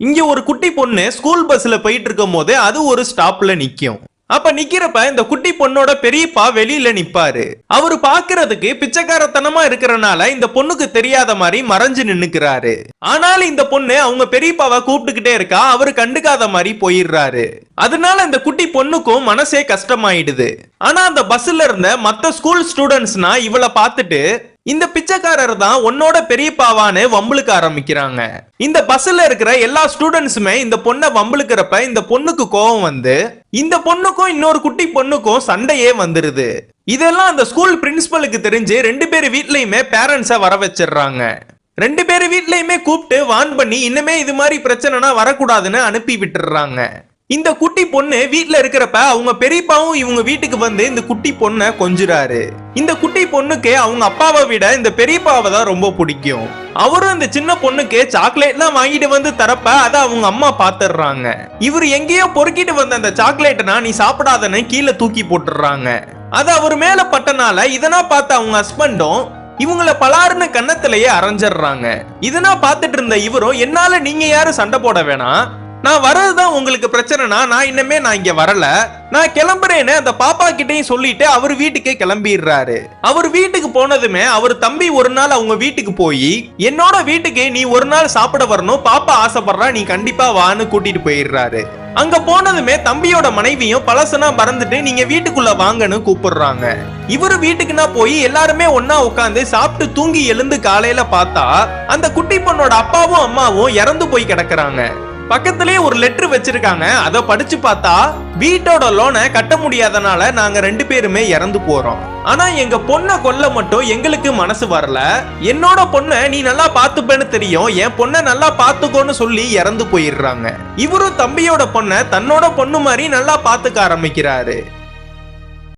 இங்க ஒரு குட்டி பொண்ணு ஸ்கூல் பஸ்ல போயிட்டு இருக்கும் போது அது ஒரு ஸ்டாப்ல நிக்கும். அப்ப நிக்கிறப்ப இந்த குட்டி பொண்ணோட பெரியப்பா வெளியில நிப்பாரு. அவரு பாக்குறதுக்கு பிச்சைக்காரத்தனமா இருக்கிறனால இந்த பொண்ணுக்கு தெரியாத மாதிரி மறைஞ்சு நின்னுக்கிறாரு. ஆனாலும் இந்த பொண்ணு அவங்க பெரியப்பாவை கூப்பிட்டுக்கிட்டே இருக்கா அவரு கண்டுக்காத மாதிரி போயிடுறாரு. அதனால இந்த குட்டி பொண்ணுக்கும் மனசே கஷ்டமாயிடுது. ஆனா அந்த பஸ்ல இருந்த மத்த ஸ்கூல் ஸ்டூடெண்ட்ஸ்னா இவளை பார்த்துட்டு இந்த பிச்சைக்காரர் தான் உன்னோட பெரியப்பாவான்னு வம்புளுக்கு ஆரம்பிக்கிறாங்க. இந்த பஸ்ல இருக்கிற எல்லா ஸ்டூடெண்ட்ஸுமே இந்த பொண்ணை வம்புளுக்கிறப்ப இந்த பொண்ணுக்கு கோவம் வந்து இந்த பொண்ணுக்கும் இன்னொரு குட்டி பொண்ணுக்கும் சண்டையே வந்துருது. இதெல்லாம் அந்த ஸ்கூல் பிரின்சிபலுக்கு தெரிஞ்சு ரெண்டு பேர் வீட்லயுமே பேரண்ட்ஸை வர வச்சிடுறாங்க. ரெண்டு பேர் வீட்லயுமே கூப்பிட்டு வான் பண்ணி இன்னுமே இது மாதிரி பிரச்சனைனா வரக்கூடாதுன்னு அனுப்பி விட்டுறாங்க இந்த குட்டி பொண்ணு வீட்டில் இருக்கிறப்ப அவங்க பெரியப்பாவும் இவங்க வீட்டுக்கு வந்து இந்த குட்டி பொண்ணை கொஞ்சுறாரு. இந்த குட்டி பொண்ணுக்கு அவங்க அப்பாவை விட இந்த பெரியப்பாவை தான் ரொம்ப பிடிக்கும். அவரும் இந்த சின்ன பொண்ணுக்கு சாக்லேட்லாம் வாங்கிட்டு வந்து தரப்ப அதை அவங்க அம்மா பாத்துடுறாங்க. இவர் எங்கேயோ பொறுக்கிட்டு வந்த அந்த சாக்லேட்டனா நீ சாப்பிடாதன்னு கீழே தூக்கி போட்டுடுறாங்க. அது அவர் மேல பட்டனால இதனா பார்த்த அவங்க ஹஸ்பண்டும் இவங்கள பலாருன்னு கன்னத்திலேயே அரைஞ்சிடுறாங்க. இதனா பார்த்துட்டு இருந்த இவரும் என்னால நீங்க யாரும் சண்டை போட வேணாம். நான் வர்றதுதான் உங்களுக்கு பிரச்சனைனா நான் இன்னமே நான் இங்க வரல. நான் கிளம்புறேன்னு அந்த பாப்பா கிட்டையும் சொல்லிட்டு அவர் வீட்டுக்கே கிளம்பிடுறாரு. அவர் வீட்டுக்கு போனதுமே அவர் தம்பி ஒரு நாள் அவங்க வீட்டுக்கு போய் என்னோட வீட்டுக்கு நீ ஒரு நாள் சாப்பிட வரணும் பாப்பா ஆசைப்படுறா நீ கண்டிப்பா வான்னு கூட்டிட்டு போயிடுறாரு. அங்க போனதுமே தம்பியோட மனைவியும் பழசனா மறந்துட்டு நீங்க வீட்டுக்குள்ள வாங்கன்னு கூப்பிடுறாங்க. இவரு வீட்டுக்குன்னா போய் எல்லாருமே ஒன்னா உட்காந்து சாப்பிட்டு தூங்கி எழுந்து காலையில பார்த்தா அந்த குட்டி பொண்ணோட அப்பாவும் அம்மாவும் இறந்து போய் கிடக்குறாங்க. பக்கத்திலேயே ஒரு லெட்டர் வச்சிருக்காங்க. அதை படிச்சு பார்த்தா வீட்டோட லோனை கட்ட முடியாதனால நாங்க ரெண்டு பேருமே இறந்து போறோம். ஆனா எங்க பொண்ணை கொல்ல மட்டும் எங்களுக்கு மனசு வரல. என்னோட பொண்ணை நீ நல்லா பாத்துப்பேன்னு தெரியும். என் பொண்ணை நல்லா பாத்துக்கோன்னு சொல்லி இறந்து போயிடுறாங்க. இவரும் தம்பியோட பொண்ணை தன்னோட பொண்ணு மாதிரி நல்லா பாத்துக்க ஆரம்பிக்கிறாரு.